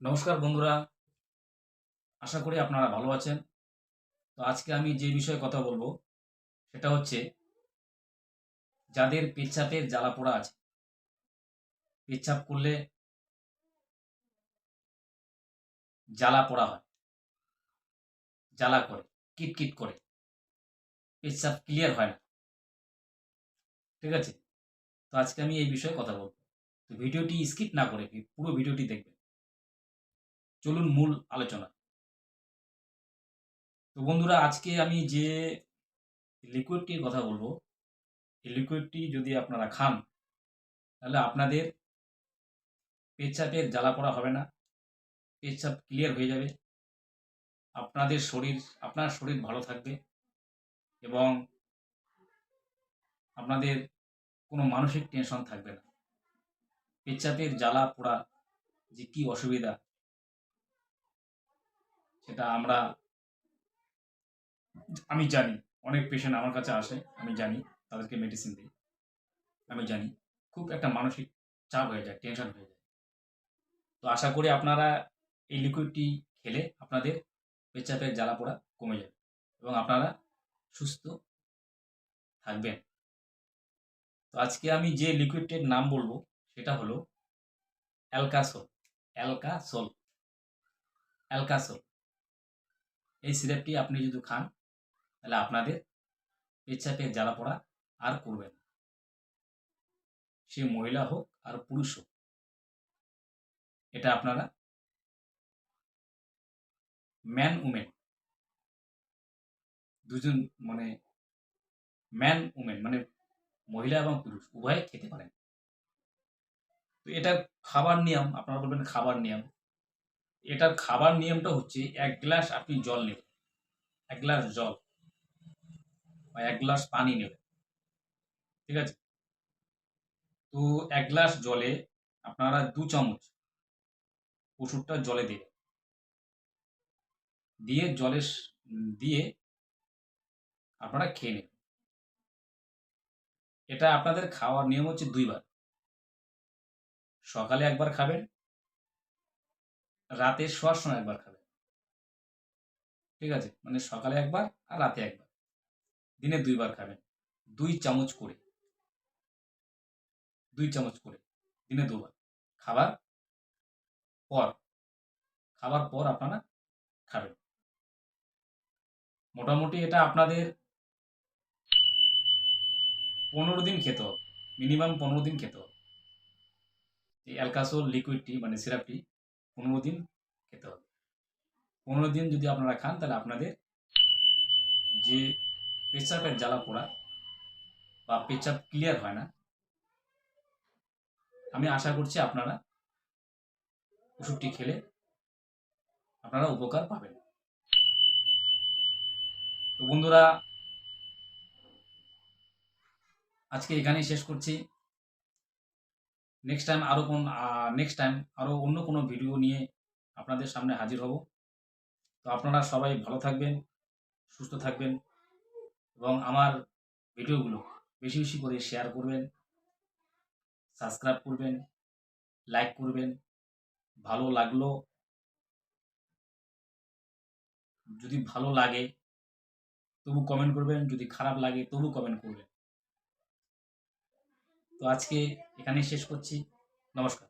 নমস্কার বন্ধুরা। আশা করি আপনারা ভালো আছেন। তো আজকে আমি যে বিষয়ে কথা বলব, সেটা হচ্ছে যাদের পেচ্ছাপের জ্বালা পোড়া আছে। পেচ্ছাপ করলে জ্বালা পোড়া হয়। জ্বালা করে, কিটকিট করে। পেচ্ছাপ ক্লিয়ার হয় না। ঠিক আছে? তো আজকে আমি এই বিষয়ে কথা বলব। তো ভিডিওটি স্কিপ না করে পুরো ভিডিওটি দেখবেন। চলুন মূল আলোচনা। তো বন্ধুরা, আজকে আমি যে লিকুইডটির কথা বলব, এই লিকুইডটি যদি আপনারা খান, তাহলে আপনাদের পেচ্ছাপের জ্বালা পড়া হবে না, পেচ্ছাপ ক্লিয়ার হয়ে যাবে, আপনাদের শরীর, আপনার শরীর ভালো থাকবে এবং আপনাদের কোনো মানসিক টেনশন থাকবে না। পেচ্ছাপের জ্বালা পোড়া যে কী অসুবিধা সেটা আমরা আমি জানি, অনেক পেশেন্ট আমার কাছে আসে, আমি জানি, তাদেরকে মেডিসিন দিই। আমি জানি, খুব একটা মানসিক চাপ হয়ে যায় টেনশন হয়ে যায়। তো আশা করি আপনারা এই লিকুইডটি খেলে আপনাদের পেচ্ছাপের জ্বালা পোড়া কমে যাবে এবং আপনারা সুস্থ থাকবেন। তো আজকে আমি যে লিকুইডটির নাম বলব, সেটা হলো অ্যালকাসোল অ্যালকাসোল অ্যালকাসোল। এই সিরাপটি আপনি যদি খান, তাহলে আপনাদের পেচ্ছাপের জ্বালা পড়া আর করবেন সে মহিলা হোক আর পুরুষ হোক, এটা আপনারা ম্যান উমেন দুজন মানে ম্যান উমেন মানে মহিলা এবং পুরুষ, উভয়ে খেতে পারেন। তো এটার খাবার নিয়ম, আপনারা বলবেন খাবার নিয়ম। এটার খাবার নিয়মটা হচ্ছে এক গ্লাস আপনি জল নেবেন। এক গ্লাস জল বা এক গ্লাস পানি নেবেন। ঠিক আছে? তো এক গ্লাস জলে আপনারা দু চামচ ওষুধটা জলে দেবেন দিয়ে জলে দিয়ে আপনারা খেয়ে নেবেন এটা আপনাদের খাওয়ার নিয়ম হচ্ছে দুইবার। সকালে একবার খাবেন রাতে শোয়ার সময় একবার খাবেন ঠিক আছে? মানে সকালে একবার আর রাতে একবার। দিনে দুইবার খাবেন দুই চামচ করে। দুই চামচ করে। দিনে দুবার। খাবার পর। খাবার পর আপনারা খাবেন। মোটামুটি এটা আপনাদের পনেরো দিন খেতে হবে। মিনিমাম পনেরো দিন খেতে হবে। এই অ্যালকাসোল লিকুইডটি মানে সিরাপটি পনেরো দিন খেতে হবে। পনেরো দিন যদি আপনারা খান, তাহলে আপনাদের যে পেচ্ছাপের জ্বালা পোড়া বা পেচ্ছাপ ক্লিয়ার হয় না, আমি আশা করছি আপনারা ওষুধটি খেলে আপনারা উপকার পাবেন। তো বন্ধুরা, আজকে এখানেই শেষ করছি। নেক্সট টাইম আরও কোন নেক্সট টাইম আরও অন্য কোনো ভিডিও নিয়ে আপনাদের সামনে হাজির হব। তো আপনারা সবাই ভালো থাকবেন, সুস্থ থাকবেন এবং আমার ভিডিওগুলো বেশি বেশি করে শেয়ার করবেন সাবস্ক্রাইব করবেন লাইক করবেন, ভালো লাগল, যদি ভালো লাগে তবু কমেন্ট করবেন, যদি খারাপ লাগে তবু কমেন্ট করবেন। তো আজকে এখানেই শেষ করছি। নমস্কার।